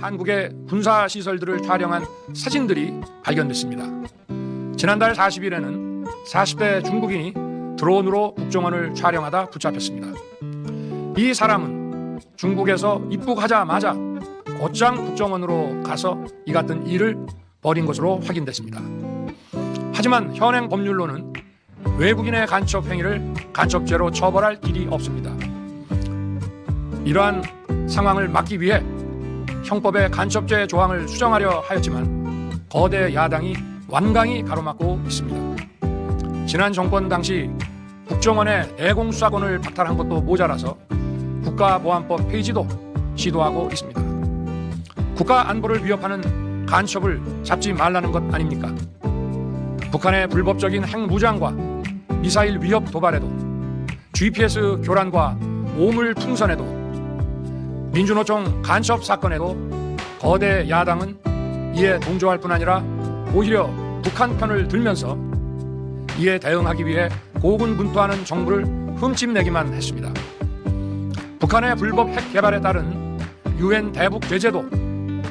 한국의 군사 시설들을 촬영한 사진들이 발견됐습니다. 지난달 40일에는 40대 중국인이 드론으로 국정원을 촬영하다 붙잡혔습니다. 이 사람은 중국에서 입국하자마자 곧장 국정원으로 가서 이 같은 일을 벌인 것으로 확인됐습니다. 하지만 현행 법률로는 외국인의 간첩 행위를 간첩죄로 처벌할 길이 없습니다. 이러한 상황을 막기 위해 형법의 간첩죄 조항을 수정하려 하였지만 거대 야당이 완강히 가로막고 있습니다. 지난 정권 당시 국정원의 대공수사권을 박탈한 것도 모자라서 국가보안법 폐지도 시도하고 있습니다. 국가 안보를 위협하는 간첩을 잡지 말라는 것 아닙니까? 북한의 불법적인 핵무장과 미사일 위협 도발에도 GPS 교란과 오물 풍선에도 민주노총 간첩 사건에도 거대 야당은 이에 동조할 뿐 아니라 오히려 북한 편을 들면서 이에 대응하기 위해 고군분투하는 정부를 흠집내기만 했습니다. 북한의 불법 핵 개발에 따른 유엔 대북 제재도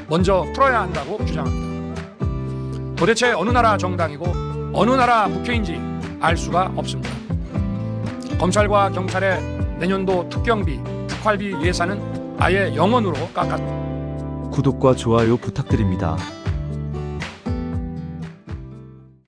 먼저 풀어야 한다고 주장합니다. 도대체 어느 나라 정당이고 어느 나라 국회인지 알 수가 없습니다. 검찰과 경찰의 내년도 특경비, 특활비 예산은 아예 영원으로 깎았. 구독과 좋아요 부탁드립니다.